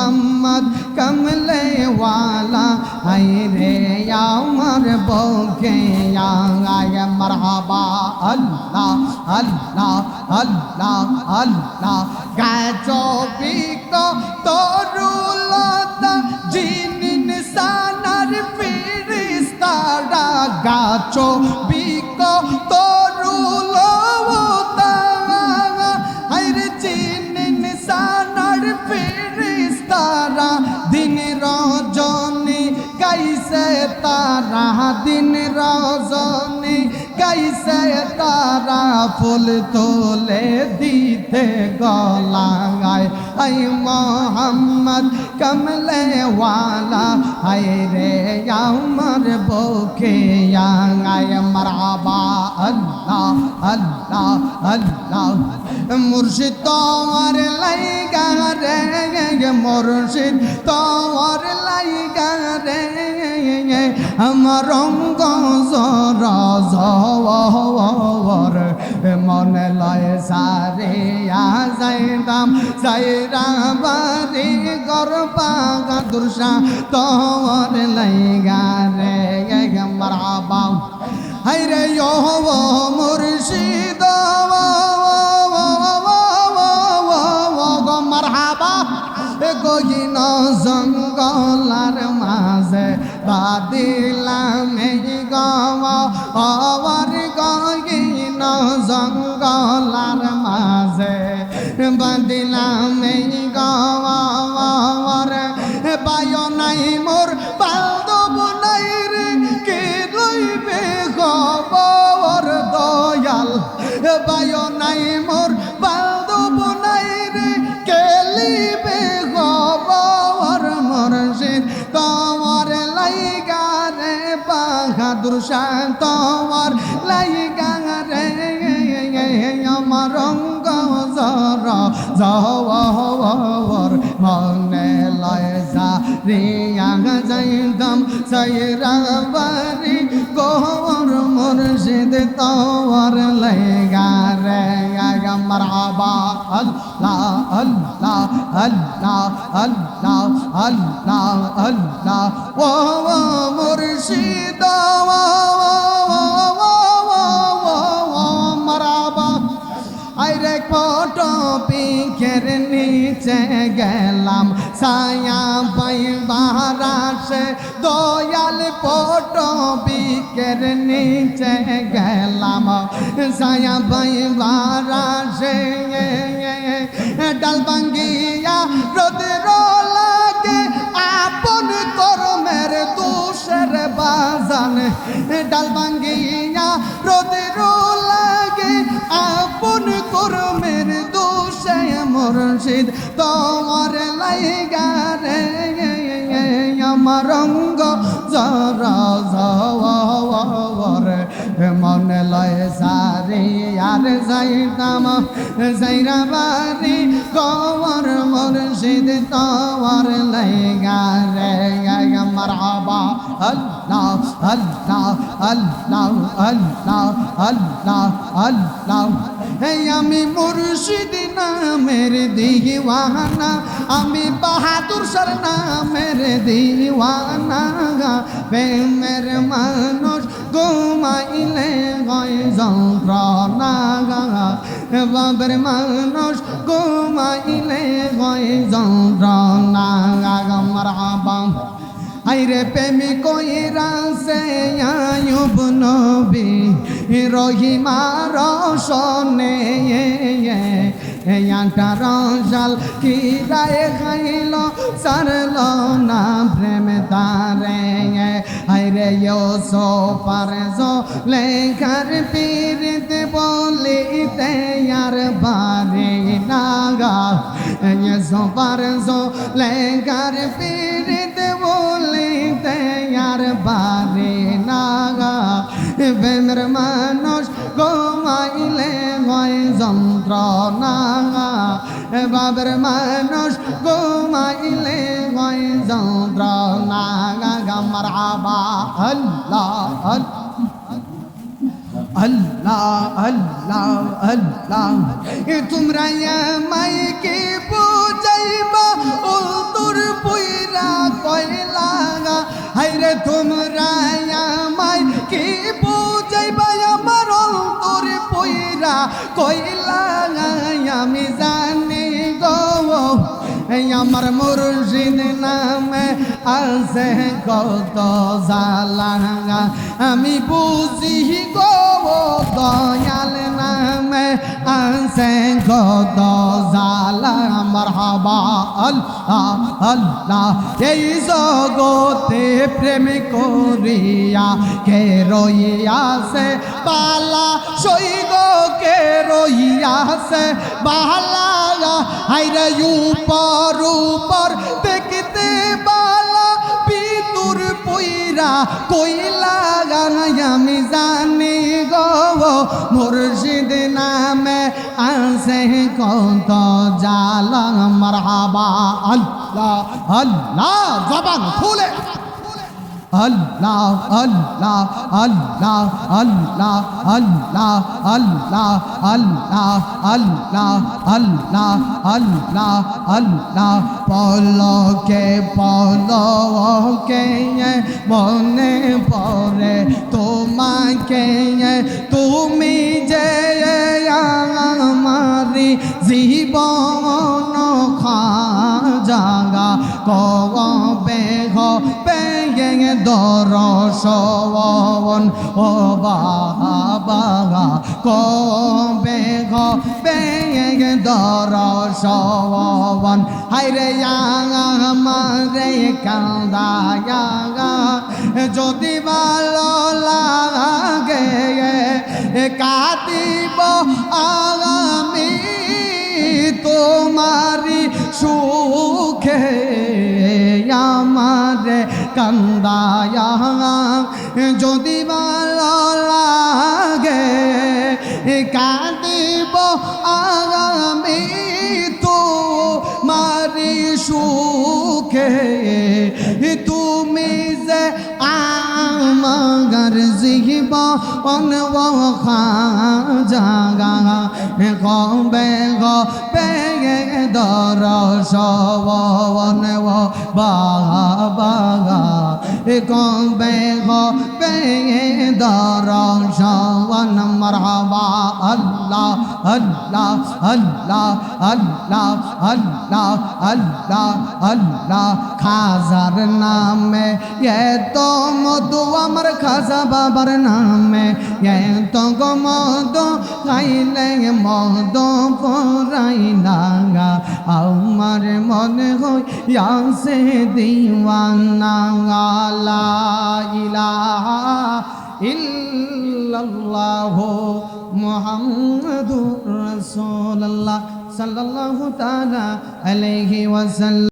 মোহাম্মদ কমলে ওয়ালা হাই রে আমার বকে আয় মারহাবা, আল্লাহ আল্লাহ আল্লাহ আল্লাহ। গাছো বিক তরুলতা জিনিন সানার ফিরিস্তারা গাছো রজনী গাইছে তারা দিন রজনী গাইছে তারা ফুল তোলে দিতে গলায়। আই মোহাম্মদ কমলে ওয়ালা হাই রে আমার বকে আয় মারহাবা, আল্লাহ আল্লাহ আল্লাহ। মুর্শিদ তোমার লাইগা রে, মুর্শিদ তোমার লাইগা রে, আমার রঙ্গ জরা মনে লয় সারে যাইতাম সাইরা বাড়ি গরবা দুর্শা তোর লাইগা রে মারহাবা হাইরে ইয়ো মুর্শিদ মারহাবা গহিন জঙ্গলার মাঝে বাদিলাম গওয়ার গহিন জঙ্গলার মাঝে বাদিলাম গওয়ার বায় নাই, মোর বান্ধব নাই রে, কে লইবে খবর দয়াল? বায় নাই, মোর বান্ধব নাই রে, কে লিবে খবর মরশিদ তোমার লাইগা রে, বাহাদুর শাহ তোমার লাইগা রে, আমার জর জওয়ার মনে লয় যা রিয়া যাইতাম সাইরা বাড়ি গোর মুর্শিদ তোর লাইগা রে ও গেলাম সায়া পাই বারাসে, দয়াল ফটো পিকের নিচে গেলাম। সায়া পাই বারাসে, ডাল ভাঙ্গিয়া রোদের লাগে, আপন করমের দোষের বাজান। ডাল ভাঙ্গিয়া রোদের লাগে, আপন করমের মুর্শিদ তোমার লাইগা রে, আমার রঙ্গ জরা যাওয়ার মনে লয় সারে, আর যাইতাম, যাইরা বাড়ি কবর মুর্শিদ তোমার লাইগা রে। মারহাবা আল্লাহ আল্লাহ আল্লাহ আল্লাহ আল্লাহ আল্লাহ। হে আমি মুর্শিদ নামের দিওয়ানা আমি বাহাদুর সর নামের দিওয়ানা প্রেমের মানুষ ঘুমাইলে গয় যন্ত্রণা বাবের মানুষ ঘুমাইলে গয় যন্ত্রণা মারহাবা আইরে প্রেমী কইরা সে আয়ুব নবী রহিমা রসনে আটা রসাল কিরায় খাইল সারল না প্রেম তারে আইরে ইয়ো পারজ লেখার পীরিতে বলিতে আর বারে নাগা ইয়ো পারজ লেখার পীরিতে বলিতে আর বারে প্রেমের মানুষ গোমাইলে হয় যন্ত্রণা। বাবের মানুষ গোমাইলে হয় যন্ত্রণা। গামার আবা আল্লাহ আল্লাহ আল্লাহ আল্লাহ। এ তোমরা মাইকে পূজাইবা ও তোর পুইরা কয়লা হাইরে তোমরা না কইলা আমি জানি গো আমার মুর্শিদ নামে আছে কত জালা আমি বুঝি গো, দয়াল আছে কত জালা মারহাবা আল্লাহ আল্লাহ এই জগতে প্রেম করিয়া কে রইয়াছে বালা সৈগ কে রইয়াছে বালা হাইরে উপর উপর দেখতে বালা পিতুর পইরা কইলা আমি জানি মুর্শিদ নামে আসে কত জাল মারহাবা আল্লাহ আল্লাহ জবান খুলে। আল্লাহ আল্লাহ আল্লাহ আল্লাহ আল্লাহ আল্লাহ আল্লাহ আল্লাহ আল্লাহ আল্লাহ আল্লাহ পলকে পলকে মনে পড়ে তোমাকে তুমি যে আমারি জীবন খাজাগা কবে হবে দরসন ও বাবা, কবে ঘ দরসন হাইরে আমারে কান্দা যদি ভালো লাগে কাটিব আমি তোমারি সুখে কান্দায়া যদি ভালো লাগে, কাঁদিব আমি তো মারি সুখে। তুমি যে আমার জীব অনব জাগা, কবে গবে দর সবন বাবা بقبه بيدار شوان مرحبا الله আল্লাহ আল্লাহ আল্লাহ আল্লাহ আল্লাহ আল্লাহ আল্লাহ। খাজার নামে এত মধু আমার খাজা বাবার নামে। এত গো মদ খাইলে মদ পরাই নাগা আমার মনে হইয়াছে দিওয়ানা লা ইলাহা ইল্লাল্লাহু মুহাম্মাদুর রাসূলুল্লাহ সাল্লাল্লাহু তাআলা আলাইহি ওয়াসাল্লাম।